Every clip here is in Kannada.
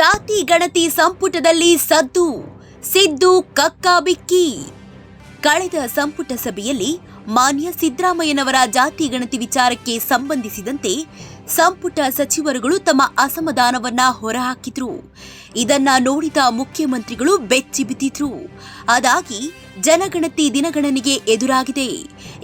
ಜಾತಿ ಗಣತಿ ಸಂಪುಟದಲ್ಲಿ ಸದ್ದು, ಸಿದ್ದು ಕಕ್ಕಾಬಿಕ್ಕಿ ಕಳೆದ ಸಂಪುಟ ಸಭೆಯಲ್ಲಿ ಮಾನ್ಯ ಸಿದ್ದರಾಮಯ್ಯನವರ ಜಾತಿ ಗಣತಿ ವಿಚಾರಕ್ಕೆ ಸಂಬಂಧಿಸಿದಂತೆ ಸಂಪುಟ ಸಚಿವರುಗಳು ತಮ್ಮ ಅಸಮಾಧಾನವನ್ನ ಹೊರಹಾಕಿದ್ರು. ಇದನ್ನ ನೋಡಿದ ಮುಖ್ಯಮಂತ್ರಿಗಳು ಬೆಚ್ಚಿ ಬಿದ್ದಿದ್ರು. ಅದಾಗಿ ಜನಗಣತಿ ದಿನಗಣನೆಗೆ ಎದುರಾಗಿದೆ.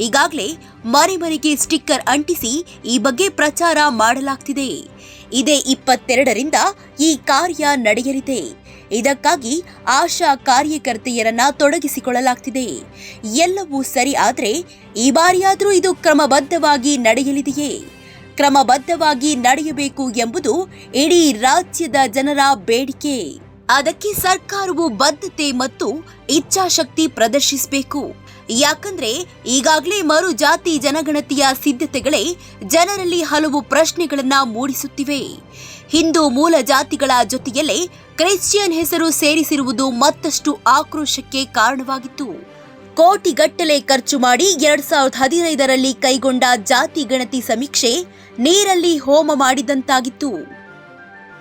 ಈಗಾಗಲೇ ಮನೆ ಮನೆಗೆ ಸ್ಟಿಕ್ಕರ್ ಅಂಟಿಸಿ ಈ ಬಗ್ಗೆ ಪ್ರಚಾರ ಮಾಡಲಾಗ್ತಿದೆ. ಇದೇ ಇಪ್ಪತ್ತೆರಡರಿಂದ ಈ ಕಾರ್ಯ ನಡೆಯಲಿದೆ. ಇದಕ್ಕಾಗಿ ಆಶಾ ಕಾರ್ಯಕರ್ತೆಯರನ್ನ ತೊಡಗಿಸಿಕೊಳ್ಳಲಾಗ್ತಿದೆ. ಎಲ್ಲವೂ ಸರಿ ಆದರೆ ಈ ಬಾರಿಯಾದರೂ ಇದು ಕ್ರಮಬದ್ಧವಾಗಿ ನಡೆಯಲಿದೆಯೇ? ಕ್ರಮಬದ್ಧವಾಗಿ ನಡೆಯಬೇಕು ಎಂಬುದು ಇಡೀ ರಾಜ್ಯದ ಜನರ ಬೇಡಿಕೆ. ಅದಕ್ಕೆ ಸರ್ಕಾರವು ಬದ್ಧತೆ ಮತ್ತು ಇಚ್ಛಾಶಕ್ತಿ ಪ್ರದರ್ಶಿಸಬೇಕು. ಯಾಕಂದ್ರೆ ಈಗಾಗಲೇ ಮರು ಜಾತಿ ಜನಗಣತಿಯ ಸಿದ್ಧತೆಗಳೇ ಜನರಲ್ಲಿ ಹಲವು ಪ್ರಶ್ನೆಗಳನ್ನ ಮೂಡಿಸುತ್ತಿವೆ. ಹಿಂದೂ ಮೂಲ ಜಾತಿಗಳ ಜೊತೆಯಲ್ಲೇ ಕ್ರಿಶ್ಚಿಯನ್ ಹೆಸರು ಸೇರಿಸಿರುವುದು ಮತ್ತಷ್ಟು ಆಕ್ರೋಶಕ್ಕೆ ಕಾರಣವಾಗಿತ್ತು. ಕೋಟಿಗಟ್ಟಲೆ ಖರ್ಚು ಮಾಡಿ ಎರಡ್ ಸಾವಿರದ ಹದಿನೈದರಲ್ಲಿ ಕೈಗೊಂಡ ಜಾತಿ ಗಣತಿ ಸಮೀಕ್ಷೆ ನೀರಲ್ಲಿ ಹೋಮ ಮಾಡಿದಂತಾಗಿತ್ತು.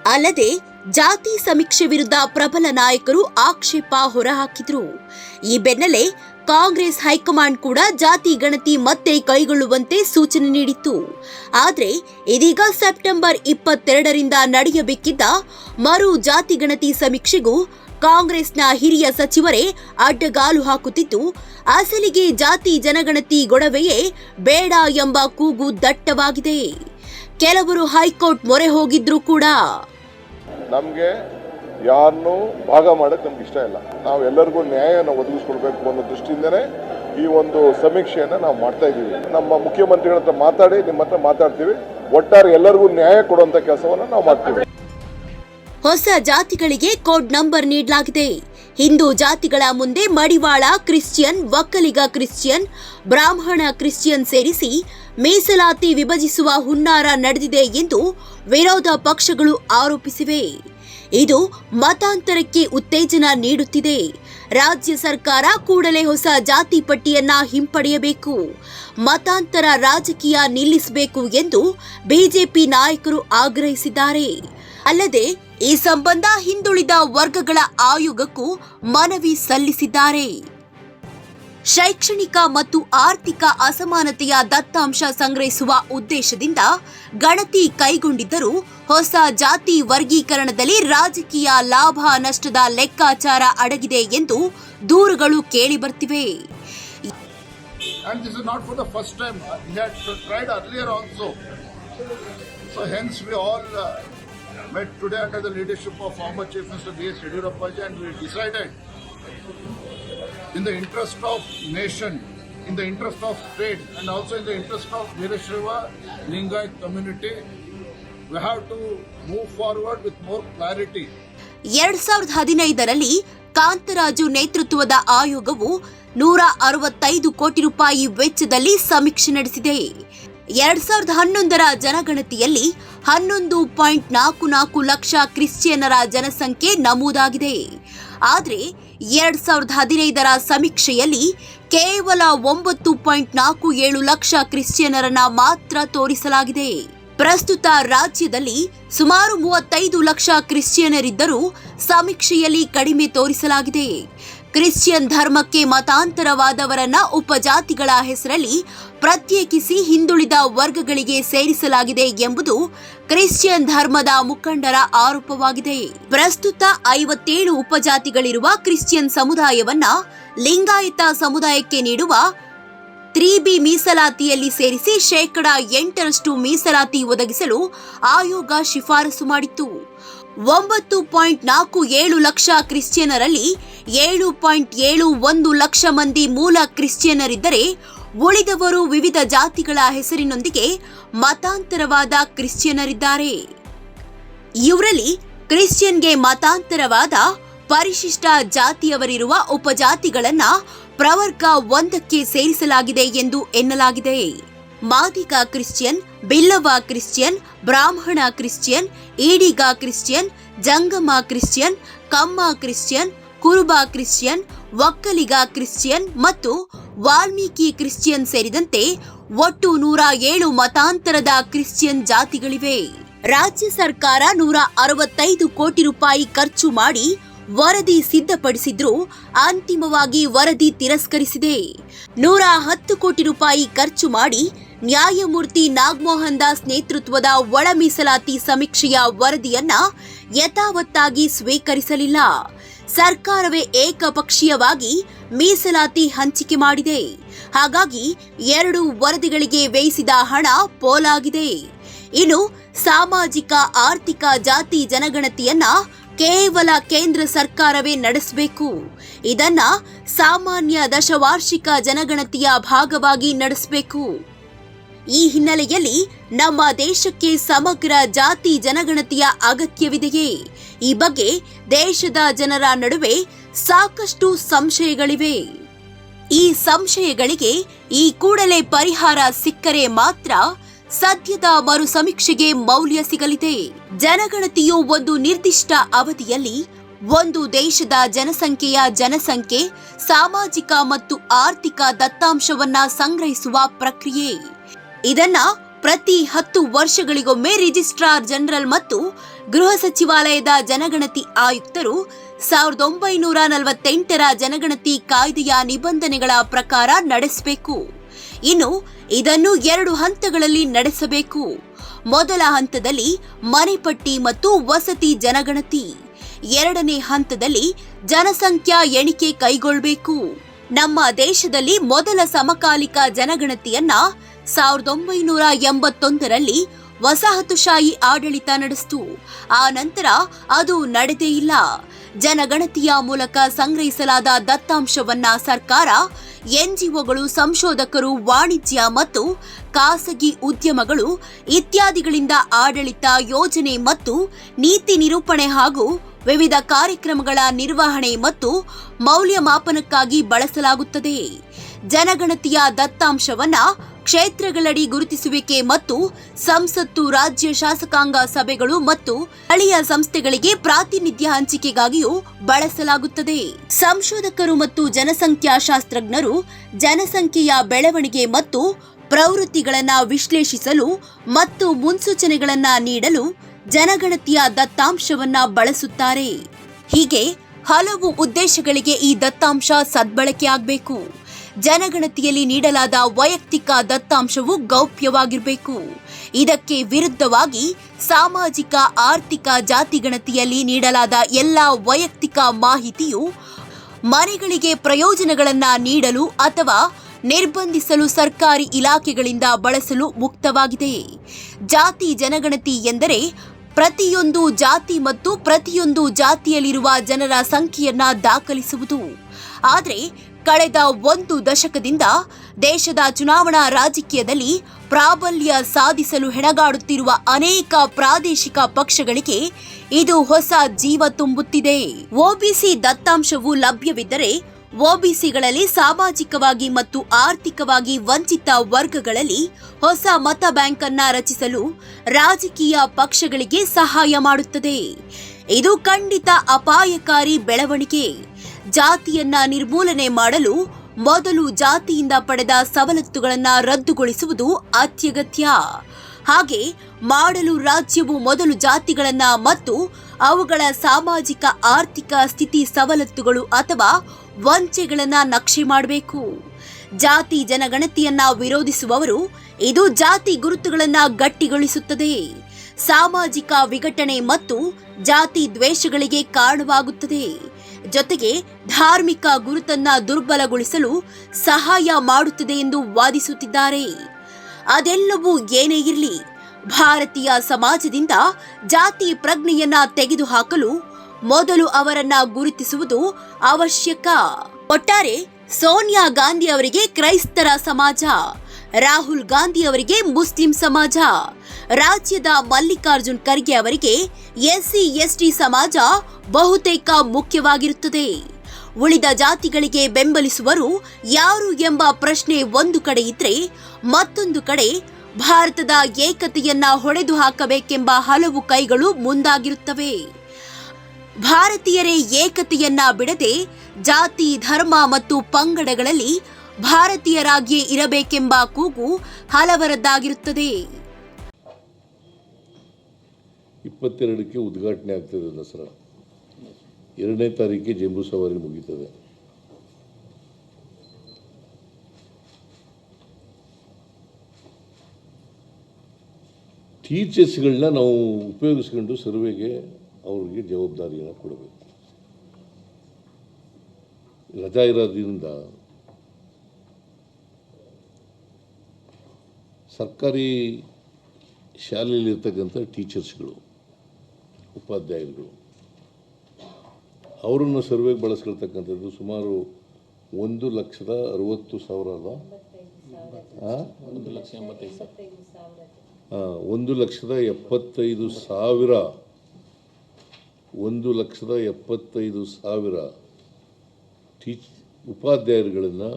ಅಲ್ಲದೆ ಜಾತಿ ಸಮೀಕ್ಷೆ ವಿರುದ್ಧ ಪ್ರಬಲ ನಾಯಕರು ಆಕ್ಷೇಪ ಹೊರಹಾಕಿದ್ರು. ಈ ಬೆನ್ನಲ್ಲೇ ಕಾಂಗ್ರೆಸ್ ಹೈಕಮಾಂಡ್ ಕೂಡ ಜಾತಿ, ಗಣತಿ, ಮತ್ತೆ ಕೈಗೊಳ್ಳುವಂತೆ ಸೂಚನೆ ನೀಡಿತ್ತು. ಆದರೆ ಇದೀಗ ಸೆಪ್ಟೆಂಬರ್ ಇಪ್ಪತ್ತೆರಡರಿಂದ ನಡೆಯಬೇಕಿದ್ದ ಮರು ಜಾತಿ, ಗಣತಿ ಸಮೀಕ್ಷೆಗೂ ಕಾಂಗ್ರೆಸ್ನ ಹಿರಿಯ ಸಚಿವರೇ ಅಡ್ಡಗಾಲು ಹಾಕುತ್ತಿದ್ದು, ಅಸಲಿಗೆ ಜಾತಿ, ಜನಗಣತಿ ಗೊಡವೆಯೇ ಬೇಡ ಎಂಬ ಕೂಗು ದಟ್ಟವಾಗಿದೆ. ಕೆಲವರು ಹೈಕೋರ್ಟ್ ಮೊರೆ ಹೋಗಿದ್ರು ಕೂಡ ನಮಗೆ ಯಾರನ್ನೂ ಭಾಗ ಮಾಡೋಕ್ಕೆ ನಮ್ಗೆ ಇಷ್ಟ ಇಲ್ಲ. ನಾವು ಎಲ್ಲರಿಗೂ ನ್ಯಾಯನ ಒದಗಿಸ್ಕೊಡ್ಬೇಕು ಅನ್ನೋ ದೃಷ್ಟಿಯಿಂದನೇ ಈ ಒಂದು ಸಮೀಕ್ಷೆಯನ್ನು ನಾವು ಮಾಡ್ತಾ ಇದ್ದೀವಿ ನಮ್ಮ ಮುಖ್ಯಮಂತ್ರಿಗಳ ಹತ್ರ ಮಾತಾಡಿ, ನಿಮ್ಮ ಹತ್ರ ಮಾತಾಡ್ತೀವಿ. ಒಟ್ಟಾರೆ ಎಲ್ಲರಿಗೂ ನ್ಯಾಯ ಕೊಡುವಂಥ ಕೆಲಸವನ್ನು ನಾವು ಮಾಡ್ತೀವಿ. ಹೊಸ ಜಾತಿಗಳಿಗೆ ಕೋಡ್ ನಂಬರ್ ನೀಡಲಾಗಿದೆ. ಹಿಂದೂ ಜಾತಿಗಳ ಮುಂದೆ ಮಡಿವಾಳ ಕ್ರಿಶ್ಚಿಯನ್, ಒಕ್ಕಲಿಗ ಕ್ರಿಶ್ಚಿಯನ್, ಬ್ರಾಹ್ಮಣ ಕ್ರಿಶ್ಚಿಯನ್ ಸೇರಿಸಿ ಮೀಸಲಾತಿ ವಿಭಜಿಸುವ ಹುನ್ನಾರ ನಡೆದಿದೆ ಎಂದು ವಿರೋಧ ಪಕ್ಷಗಳು ಆರೋಪಿಸಿವೆ. ಇದು ಮತಾಂತರಕ್ಕೆ ಉತ್ತೇಜನ ನೀಡುತ್ತಿದೆ. ರಾಜ್ಯ ಸರ್ಕಾರ ಕೂಡಲೇ ಹೊಸ ಜಾತಿ ಪಟ್ಟಿಯನ್ನ ಹಿಂಪಡೆಯಬೇಕು. ಮತಾಂತರ ರಾಜಕೀಯ ನಿಲ್ಲಿಸಬೇಕು ಎಂದು ಬಿಜೆಪಿ ನಾಯಕರು ಆಗ್ರಹಿಸಿದ್ದಾರೆ. ಅಲ್ಲದೆ, ಈ ಸಂಬಂಧ ಹಿಂದುಳಿದ ವರ್ಗಗಳ ಆಯೋಗಕ್ಕೂ ಮನವಿ ಸಲ್ಲಿಸಿದ್ದಾರೆ. ಶೈಕ್ಷಣಿಕ ಮತ್ತು ಆರ್ಥಿಕ ಅಸಮಾನತೆಯ ದತ್ತಾಂಶ ಸಂಗ್ರಹಿಸುವ ಉದ್ದೇಶದಿಂದ ಗಣತಿ ಕೈಗೊಂಡಿದ್ದರೂ ಹೊಸ ಜಾತಿ ವರ್ಗೀಕರಣದಲ್ಲಿ ರಾಜಕೀಯ ಲಾಭ ನಷ್ಟದ ಲೆಕ್ಕಾಚಾರ ಅಡಗಿದೆ ಎಂದು ದೂರುಗಳು ಕೇಳಿಬರ್ತಿವೆ in the interest of nation in the interest of state and also in the interest of Veerashaiva Lingayat community we have to move forward with more clarity ಎರಡ್ ಸಾವಿರದ ಹದಿನೈದರಲ್ಲಿ ಕಾಂತರಾಜು ನೇತೃತ್ವದ ಆಯೋಗವು ನೂರ ಅರವತ್ತೈದು ಕೋಟಿ ರೂಪಾಯಿ ವೆಚ್ಚದಲ್ಲಿ ಸಮೀಕ್ಷೆ ನಡೆಸಿದೆ. ಎರಡ್ ಸಾವಿರದ ಹನ್ನೊಂದರ ಜನಗಣತಿಯಲ್ಲಿ ಹನ್ನೊಂದು ಪಾಯಿಂಟ್ ನಾಲ್ಕು ನಾಲ್ಕು ಲಕ್ಷ ಕ್ರಿಶ್ಚಿಯನ್ನರ ಜನಸಂಖ್ಯೆ ನಮೂದಾಗಿದೆ. ಆದರೆ ಎರಡ್ ಸಾವಿರದ ಹದಿನೈದರ ಸಮೀಕ್ಷೆಯಲ್ಲಿ ಕೇವಲ ಒಂಬತ್ತು ಪಾಯಿಂಟ್ ನಾಲ್ಕು ಏಳು ಲಕ್ಷ ಕ್ರಿಶ್ಚಿಯನರನ್ನ ಮಾತ್ರ ತೋರಿಸಲಾಗಿದೆ. ಪ್ರಸ್ತುತ ರಾಜ್ಯದಲ್ಲಿ ಸುಮಾರು ಮೂವತ್ತೈದು ಲಕ್ಷ ಕ್ರಿಶ್ಚಿಯನರಿದ್ದರೂ ಸಮೀಕ್ಷೆಯಲ್ಲಿ ಕಡಿಮೆ ತೋರಿಸಲಾಗಿದೆ. ಕ್ರಿಶ್ಚಿಯನ್ ಧರ್ಮಕ್ಕೆ ಮತಾಂತರವಾದವರನ್ನ ಉಪಜಾತಿಗಳ ಹೆಸರಲ್ಲಿ ಪ್ರತ್ಯೇಕಿಸಿ ಹಿಂದುಳಿದ ವರ್ಗಗಳಿಗೆ ಸೇರಿಸಲಾಗಿದೆ ಎಂಬುದು ಕ್ರಿಶ್ಚಿಯನ್ ಧರ್ಮದ ಮುಖಂಡರ ಆರೋಪವಾಗಿದೆ. ಪ್ರಸ್ತುತ ಐವತ್ತೇಳು ಉಪಜಾತಿಗಳಿರುವ ಕ್ರಿಶ್ಚಿಯನ್ ಸಮುದಾಯವನ್ನ ಲಿಂಗಾಯತ ಸಮುದಾಯಕ್ಕೆ ನೀಡುವ ತ್ರೀ ಬಿ ಮೀಸಲಾತಿಯಲ್ಲಿ ಸೇರಿಸಿ ಶೇಕಡ ಎಂಟರಷ್ಟು ಮೀಸಲಾತಿ ಒದಗಿಸಲು ಆಯೋಗ ಶಿಫಾರಸು ಮಾಡಿತ್ತು. ಒಂಬತ್ತು ಪಾಯಿಂಟ್ ನಾಲ್ಕು ಏಳು ಲಕ್ಷ ಕ್ರಿಶ್ಚಿಯನರಲ್ಲಿ ಏಳು ಪಾಯಿಂಟ್ ಏಳು ಒಂದು ಲಕ್ಷ ಮಂದಿ ಮೂಲ ಕ್ರಿಶ್ಚಿಯನರಿದ್ದರೆ ಉಳಿದವರು ವಿವಿಧ ಜಾತಿಗಳ ಹೆಸರಿನೊಂದಿಗೆ ಮತಾಂತರವಾದ ಕ್ರಿಶ್ಚಿಯನರಿದ್ದಾರೆ. ಇವರಲ್ಲಿ ಕ್ರಿಶ್ಚಿಯನ್ಗೆ ಮತಾಂತರವಾದ ಪರಿಶಿಷ್ಟ ಜಾತಿಯವರಿರುವ ಉಪಜಾತಿಗಳನ್ನು ಪ್ರವರ್ಗ ಒಂದಕ್ಕೆ ಸೇರಿಸಲಾಗಿದೆ ಎಂದು ಎನ್ನಲಾಗಿದೆ. ಮಾದಿಗ ಕ್ರಿಶ್ಚಿಯನ್, ಬಿಲ್ಲವ ಕ್ರಿಶ್ಚಿಯನ್, ಬ್ರಾಹ್ಮಣ Christian, Idiga Christian, Jangama Christian, Kamma Christian, Kuruba Christian, Vokkaliga Christian ಮತ್ತು ವಾಲ್ಮೀಕಿ ಕ್ರಿಶ್ಚಿಯನ್ ಸೇರಿದಂತೆ ಒಟ್ಟು ನೂರ ಏಳು ಮತಾಂತರದ ಕ್ರಿಶ್ಚಿಯನ್ ಜಾತಿಗಳಿವೆ. ರಾಜ್ಯ ಸರ್ಕಾರ ನೂರ ಅರವತ್ತೈದು ಕೋಟಿ ರೂಪಾಯಿ ಖರ್ಚು ಮಾಡಿ ವರದಿ ಸಿದ್ಧಪಡಿಸಿದ್ರೂ ಅಂತಿಮವಾಗಿ ವರದಿ ತಿರಸ್ಕರಿಸಿದೆ. ನೂರ ಹತ್ತು ಕೋಟಿ ರೂಪಾಯಿ ಖರ್ಚು ಮಾಡಿ ನ್ಯಾಯಮೂರ್ತಿ ನಾಗಮೋಹನ್ ದಾಸ್ ನೇತೃತ್ವದ ಒಳ ಮೀಸಲಾತಿ ಸಮೀಕ್ಷೆಯ ವರದಿಯನ್ನ ಯಥಾವತ್ತಾಗಿ ಸ್ವೀಕರಿಸಲಿಲ್ಲ. ಸರ್ಕಾರವೇ ಏಕಪಕ್ಷೀಯವಾಗಿ ಮೀಸಲಾತಿ ಹಂಚಿಕೆ ಮಾಡಿದೆ. ಹಾಗಾಗಿ ಎರಡು ವರದಿಗಳಿಗೆ ವ್ಯಯಿಸಿದ ಹಣ ಪೋಲಾಗಿದೆ. ಇನ್ನು ಸಾಮಾಜಿಕ, ಆರ್ಥಿಕ, ಜಾತಿ ಜನಗಣತಿಯನ್ನ ಕೇವಲ ಕೇಂದ್ರ ಸರ್ಕಾರವೇ ನಡೆಸಬೇಕು. ಇದನ್ನ ಸಾಮಾನ್ಯ ದಶವಾರ್ಷಿಕ ಜನಗಣತಿಯ ಭಾಗವಾಗಿ ನಡೆಸಬೇಕು. ಈ ಹಿನ್ನೆಲೆಯಲ್ಲಿ ನಮ್ಮ ದೇಶಕ್ಕೆ ಸಮಗ್ರ ಜಾತಿ ಜನಗಣತಿಯ ಅಗತ್ಯವಿದೆಯೇ? ಈ ಬಗ್ಗೆ ದೇಶದ ಜನರ ನಡುವೆ ಸಾಕಷ್ಟು ಸಂಶಯಗಳಿವೆ. ಈ ಸಂಶಯಗಳಿಗೆ ಈ ಕೂಡಲೇ ಪರಿಹಾರ ಸಿಕ್ಕರೆ ಮಾತ್ರ ಸದ್ಯದ ಮರು ಸಮೀಕ್ಷೆಗೆ ಮೌಲ್ಯ ಸಿಗಲಿದೆ. ಜನಗಣತಿಯು ಒಂದು ನಿರ್ದಿಷ್ಟ ಅವಧಿಯಲ್ಲಿ ಒಂದು ದೇಶದ ಜನಸಂಖ್ಯೆಯ ಜನಸಂಖ್ಯೆ, ಸಾಮಾಜಿಕ ಮತ್ತು ಆರ್ಥಿಕ ದತ್ತಾಂಶವನ್ನ ಸಂಗ್ರಹಿಸುವ ಪ್ರಕ್ರಿಯೆ. ಇದನ್ನ ಪ್ರತಿ ಹತ್ತು ವರ್ಷಗಳಿಗೊಮ್ಮೆ ರಿಜಿಸ್ಟ್ರಾರ್ ಜನರಲ್ ಮತ್ತು ಗೃಹ ಸಚಿವಾಲಯದ ಜನಗಣತಿ ಆಯುಕ್ತರು ಸಾವಿರದ ಒಂಬೈನೂರ ನಲವತ್ತೆಂಟರ ಜನಗಣತಿ ಕಾಯ್ದೆಯ ನಿಬಂಧನೆಗಳ ಪ್ರಕಾರ ನಡೆಸಬೇಕು. ಇನ್ನು ಇದನ್ನು ಎರಡು ಹಂತಗಳಲ್ಲಿ ನಡೆಸಬೇಕು. ಮೊದಲ ಹಂತದಲ್ಲಿ ಮನೆಪಟ್ಟಿ ಮತ್ತು ವಸತಿ ಜನಗಣತಿ. ಎರಡನೇ ಹಂತದಲ್ಲಿ ಜನಸಂಖ್ಯಾ ಎಣಿಕೆ ಕೈಗೊಳ್ಳಬೇಕು ನಮ್ಮ ದೇಶದಲ್ಲಿ ಮೊದಲ ಸಮಕಾಲಿಕ ಜನಗಣತಿಯನ್ನ ಸಾವಿರದ ಒಂಬೈನೂರ ಎಂಬತ್ತೊಂದರಲ್ಲಿ ವಸಾಹತುಶಾಹಿ ಆಡಳಿತ ನಡೆಸಿತು. ಆ ನಂತರ ಅದು ನಡೆದೇ ಇಲ್ಲ. ಜನಗಣತಿಯ ಮೂಲಕ ಸಂಗ್ರಹಿಸಲಾದ ದತ್ತಾಂಶವನ್ನ ಸರ್ಕಾರ, ಎನ್ಜಿಒಗಳು, ಸಂಶೋಧಕರು, ವಾಣಿಜ್ಯ ಮತ್ತು ಖಾಸಗಿ ಉದ್ಯಮಗಳು ಇತ್ಯಾದಿಗಳಿಂದ ಆಡಳಿತ ಯೋಜನೆ ಮತ್ತು ನೀತಿ ನಿರೂಪಣೆ ಹಾಗೂ ವಿವಿಧ ಕಾರ್ಯಕ್ರಮಗಳ ನಿರ್ವಹಣೆ ಮತ್ತು ಮೌಲ್ಯಮಾಪನಕ್ಕಾಗಿ ಬಳಸಲಾಗುತ್ತದೆ. ಜನಗಣತಿಯ ದತ್ತಾಂಶವನ್ನ ಕ್ಷೇತ್ರಗಳಡಿ ಗುರುತಿಸುವಿಕೆ ಮತ್ತು ಸಂಸತ್ತು, ರಾಜ್ಯ ಶಾಸಕಾಂಗ ಸಭೆಗಳು ಮತ್ತು ಸ್ಥಳೀಯ ಸಂಸ್ಥೆಗಳಿಗೆ ಪ್ರಾತಿನಿಧ್ಯ ಹಂಚಿಕೆಗಾಗಿಯೂ ಬಳಸಲಾಗುತ್ತದೆ. ಸಂಶೋಧಕರು ಮತ್ತು ಜನಸಂಖ್ಯಾಶಾಸ್ತ್ರಜ್ಞರು ಜನಸಂಖ್ಯೆಯ ಬೆಳವಣಿಗೆ ಮತ್ತು ಪ್ರವೃತ್ತಿಗಳನ್ನು ವಿಶ್ಲೇಷಿಸಲು ಮತ್ತು ಮುನ್ಸೂಚನೆಗಳನ್ನು ನೀಡಲು ಜನಗಣತಿಯ ದತ್ತಾಂಶವನ್ನು ಬಳಸುತ್ತಾರೆ. ಹೀಗೆ ಹಲವು ಉದ್ದೇಶಗಳಿಗೆ ಈ ದತ್ತಾಂಶ ಸದ್ಬಳಕೆಯಾಗಬೇಕು. ಜನಗಣತಿಯಲ್ಲಿ ನೀಡಲಾದ ವೈಯಕ್ತಿಕ ದತ್ತಾಂಶವು ಗೌಪ್ಯವಾಗಿರಬೇಕು. ಇದಕ್ಕೆ ವಿರುದ್ಧವಾಗಿ ಸಾಮಾಜಿಕ, ಆರ್ಥಿಕ ಜಾತಿಗಣತಿಯಲ್ಲಿ ನೀಡಲಾದ ಎಲ್ಲ ವೈಯಕ್ತಿಕ ಮಾಹಿತಿಯು ಮನೆಗಳಿಗೆ ಪ್ರಯೋಜನಗಳನ್ನು ನೀಡಲು ಅಥವಾ ನಿರ್ಬಂಧಿಸಲು ಸರ್ಕಾರಿ ಇಲಾಖೆಗಳಿಂದ ಬಳಸಲು ಮುಕ್ತವಾಗಿದೆ. ಜಾತಿ ಜನಗಣತಿ ಎಂದರೆ ಪ್ರತಿಯೊಂದು ಜಾತಿ ಮತ್ತು ಪ್ರತಿಯೊಂದು ಜಾತಿಯಲ್ಲಿರುವ ಜನರ ಸಂಖ್ಯೆಯನ್ನ ದಾಖಲಿಸುವುದು. ಆದರೆ ಕಳೆದ ಒಂದು ದಶಕದಿಂದ ದೇಶದ ಚುನಾವಣಾ ರಾಜಕೀಯದಲ್ಲಿ ಪ್ರಾಬಲ್ಯ ಸಾಧಿಸಲು ಹೆಣಗಾಡುತ್ತಿರುವ ಅನೇಕ ಪ್ರಾದೇಶಿಕ ಪಕ್ಷಗಳಿಗೆ ಇದು ಹೊಸ ಜೀವ ತುಂಬುತ್ತಿದೆ. ಒಬಿಸಿ ದತ್ತಾಂಶವು ಲಭ್ಯವಿದ್ದರೆ ಒಬಿಸಿಗಳಲ್ಲಿ ಸಾಮಾಜಿಕವಾಗಿ ಮತ್ತು ಆರ್ಥಿಕವಾಗಿ ವಂಚಿತ ವರ್ಗಗಳಲ್ಲಿ ಹೊಸ ಮತ ಬ್ಯಾಂಕ್ ಅನ್ನ ರಚಿಸಲು ರಾಜಕೀಯ ಪಕ್ಷಗಳಿಗೆ ಸಹಾಯ ಮಾಡುತ್ತದೆ. ಇದು ಖಂಡಿತ ಅಪಾಯಕಾರಿ ಬೆಳವಣಿಗೆ. ಜಾತಿಯನ್ನ ನಿರ್ಮೂಲನೆ ಮಾಡಲು ಮೊದಲು ಜಾತಿಯಿಂದ ಪಡೆದ ಸವಲತ್ತುಗಳನ್ನು ರದ್ದುಗೊಳಿಸುವುದು ಅತ್ಯಗತ್ಯ. ಹಾಗೆ ಮಾಡಲು ರಾಜ್ಯವು ಮೊದಲು ಜಾತಿಗಳನ್ನ ಮತ್ತು ಅವುಗಳ ಸಾಮಾಜಿಕ, ಆರ್ಥಿಕ ಸ್ಥಿತಿ ಸವಲತ್ತುಗಳು ಅಥವಾ ವಂಚೆಗಳನ್ನ ನಕ್ಷೆ ಮಾಡಬೇಕು. ಜಾತಿ ಜನಗಣತಿಯನ್ನ ವಿರೋಧಿಸುವವರು ಇದು ಜಾತಿ ಗುರುತುಗಳನ್ನ ಗಟ್ಟಿಗೊಳಿಸುತ್ತದೆ. ಸಾಮಾಜಿಕ ವಿಘಟನೆ ಮತ್ತು ಜಾತಿ ದ್ವೇಷಗಳಿಗೆ ಕಾರಣವಾಗುತ್ತದೆ. ಜೊತೆಗೆ ಧಾರ್ಮಿಕ ಗುರುತನ್ನ ದುರ್ಬಲಗೊಳಿಸಲು ಸಹಾಯ ಮಾಡುತ್ತದೆ ಎಂದು ವಾದಿಸುತ್ತಿದ್ದಾರೆ. ಅದೆಲ್ಲವೂ ಏನೇ ಇರಲಿ, ಭಾರತೀಯ ಸಮಾಜದಿಂದ ಜಾತಿ ಪ್ರಜ್ಞೆಯನ್ನ ತೆಗೆದುಹಾಕಲು ಮೊದಲು ಅವರನ್ನ ಗುರುತಿಸುವುದು ಅವಶ್ಯಕ. ಒಟ್ಟಾರೆ ಸೋನಿಯಾ ಗಾಂಧಿ ಅವರಿಗೆ ಕ್ರೈಸ್ತರ ಸಮಾಜ. ರಾಹುಲ್ ಗಾಂಧಿ ಅವರಿಗೆ ಮುಸ್ಲಿಂ ಸಮಾಜ. ರಾಜ್ಯದ ಮಲ್ಲಿಕಾರ್ಜುನ್ ಖರ್ಗೆ ಅವರಿಗೆ ಎಸ್ಸಿ, ಎಸ್ಟಿ ಸಮಾಜ ಬಹುತೇಕ ಮುಖ್ಯವಾಗಿರುತ್ತದೆ. ಉಳಿದ ಜಾತಿಗಳಿಗೆ ಬೆಂಬಲಿಸುವರು ಯಾರು ಎಂಬ ಪ್ರಶ್ನೆ ಒಂದು ಕಡೆ ಇದ್ರೆ ಮತ್ತೊಂದು ಕಡೆ ಭಾರತದ ಏಕತೆಯನ್ನ ಹೊಡೆದು ಹಾಕಬೇಕೆಂಬ ಹಲವು ಕೈಗಳು ಮುಂದಾಗಿರುತ್ತವೆ. ಭಾರತೀಯರೇ ಏಕತೆಯನ್ನ ಬಿಡದೆ ಜಾತಿ, ಧರ್ಮ ಮತ್ತು ಪಂಗಡಗಳಲ್ಲಿ ಭಾರತೀಯರಾಗಿಯೇ ಇರಬೇಕೆಂಬ ಕೂಗು ಹಲವರದ್ದಾಗಿರುತ್ತದೆ. ಇಪ್ಪತ್ತೆರಡಕ್ಕೆ ಉದ್ಘಾಟನೆ ಆಗ್ತದೆ ದಸರಾ. ಎರಡನೇ ತಾರೀಕಿಗೆ ಜಂಬೂ ಸವಾರಿ ಮುಗೀತದೆ. ಟೀಚರ್ಸ್ಗಳನ್ನ ನಾವು ಉಪಯೋಗಿಸ್ಕೊಂಡು ಸರ್ವೆಗೆ ಅವ್ರಿಗೆ ಜವಾಬ್ದಾರಿಯನ್ನು ಕೊಡಬೇಕು. ರಜಾ ಇರೋದ್ರಿಂದ ಸರ್ಕಾರಿ ಶಾಲೆಯಲ್ಲಿರ್ತಕ್ಕಂಥ ಟೀಚರ್ಸ್ಗಳು ಉಪಾಧ್ಯಾಯರುಗಳು ಅವರನ್ನು ಸರ್ವೆಗೆ ಬಳಸ್ಕೊಳ್ತಕ್ಕಂಥದ್ದು ಸುಮಾರು ಒಂದು ಲಕ್ಷದ ಅರವತ್ತು ಸಾವಿರ ಅಲ್ಲ? ಆ? ಆ, ಒಂದು ಲಕ್ಷದ ಎಪ್ಪತ್ತೈದು ಸಾವಿರ ಒಂದು ಲಕ್ಷದ ಎಪ್ಪತ್ತೈದು ಸಾವಿರ ಟೀಚ್ ಉಪಾಧ್ಯಾಯರುಗಳನ್ನು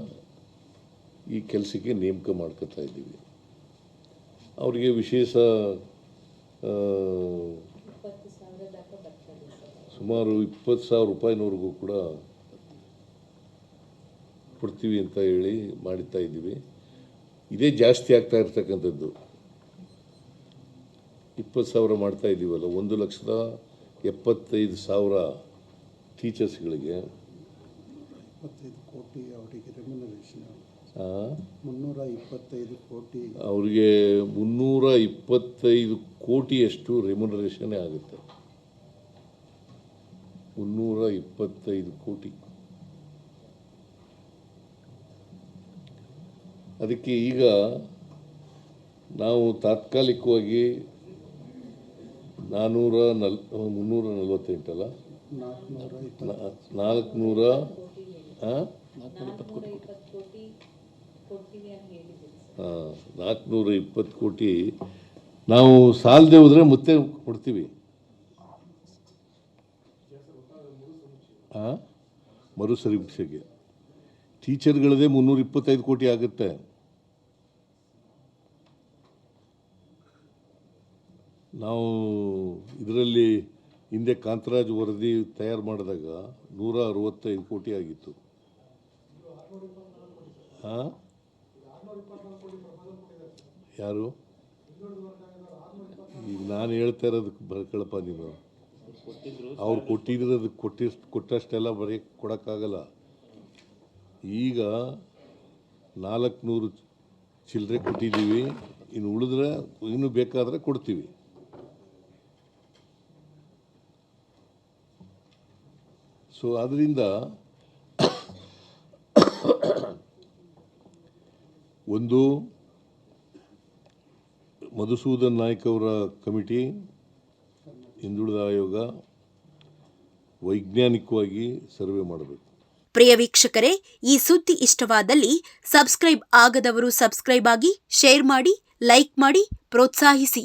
ಈ ಕೆಲಸಕ್ಕೆ ನೇಮಕ ಮಾಡ್ಕೊತಾ ಇದ್ದೀವಿ. ಅವರಿಗೆ ವಿಶೇಷ ಸುಮಾರು ಇಪ್ಪತ್ತು ಸಾವಿರ ರೂಪಾಯಿನವರೆಗೂ ಕೂಡ ಕೊಡ್ತೀವಿ ಅಂತ ಹೇಳಿ ಮಾಡುತ್ತಾ ಇದ್ದೀವಿ. ಇದೇ ಜಾಸ್ತಿ ಆಗ್ತಾ ಇರ್ತಕ್ಕಂಥದ್ದು. ಇಪ್ಪತ್ತು ಸಾವಿರ ಮಾಡ್ತಾ ಇದ್ದೀವಲ್ಲ, ಒಂದು ಲಕ್ಷದ ಎಪ್ಪತ್ತೈದು ಸಾವಿರ ಟೀಚರ್ಸ್ಗಳಿಗೆ ಕೋಟಿ ಅವರಿಗೆ ಮುನ್ನೂರ ಇಪ್ಪತ್ತೈದು ಕೋಟಿ. ಅವ್ರಿಗೆ ಮುನ್ನೂರ ಇಪ್ಪತ್ತೈದು ಕೋಟಿಯಷ್ಟು ರೆಮ್ಯುನರೇಷನ್ ಆಗುತ್ತೆ. ಮುನ್ನೂರ ಇಪ್ಪತ್ತೈದು ಕೋಟಿ. ಅದಕ್ಕೆ ಈಗ ನಾವು ತಾತ್ಕಾಲಿಕವಾಗಿ ನಾನ್ನೂರ ನಲ್ ಮುನ್ನೂರ ನಲ್ವತ್ತೆಂಟಲ್ಲ? ನಾಲ್ಕುನೂರ ನಾಲ್ಕುನೂರ ಇಪ್ಪತ್ತು ಕೋಟಿ ನಾವು ಸಾಲದೆ ಹೋದರೆ ಮತ್ತೆ ಕೊಡ್ತೀವಿ. ಹಾಂ ಮರುಸರೀಕ್ಷೆಗೆ ಟೀಚರ್ಗಳದೇ ಮುನ್ನೂರ ಇಪ್ಪತ್ತೈದು ಕೋಟಿ ಆಗುತ್ತೆ. ನಾವು ಇದರಲ್ಲಿ ಹಿಂದೆ ಕಾಂತರಾಜ್ ವರದಿ ತಯಾರು ಮಾಡಿದಾಗ ನೂರ ಅರವತ್ತೈದು ಕೋಟಿ ಆಗಿತ್ತು. ಹಾಂ ಯಾರು? ನಾನು ಹೇಳ್ತಾ ಇರೋದಕ್ಕೆ ಬರ್ಕಳಪ್ಪ ನೀನು. ಅವ್ರು ಕೊಟ್ಟಿದ್ರದಕ್ಕೆ ಕೊಟ್ಟಿಷ್ಟು ಕೊಟ್ಟಷ್ಟೆಲ್ಲ ಬರೀ ಕೊಡೋಕ್ಕಾಗಲ್ಲ. ಈಗ ನಾಲ್ಕುನೂರು ಚಿಲ್ಲರೆ ಕೊಟ್ಟಿದ್ದೀವಿ. ಇನ್ನು ಉಳಿದ್ರೆ ಇನ್ನೂ ಬೇಕಾದರೆ ಕೊಡ್ತೀವಿ. ಸೊ ಅದರಿಂದ ಒಂದು ಮಧುಸೂದನ್ ನಾಯ್ಕ ಅವರ ಕಮಿಟಿ, ಹಿಂದುಳಿದ ಆಯೋಗ ವೈಜ್ಞಾನಿಕವಾಗಿ ಸರ್ವೆ ಮಾಡಬೇಕು. ಪ್ರಿಯ ವೀಕ್ಷಕರೇ, ಈ ಸುದ್ದಿ ಇಷ್ಟವಾದಲ್ಲಿ ಸಬ್ಸ್ಕ್ರೈಬ್ ಆಗದವರು ಸಬ್ಸ್ಕ್ರೈಬ್ ಆಗಿ, ಶೇರ್ ಮಾಡಿ, ಲೈಕ್ ಮಾಡಿ, ಪ್ರೋತ್ಸಾಹಿಸಿ.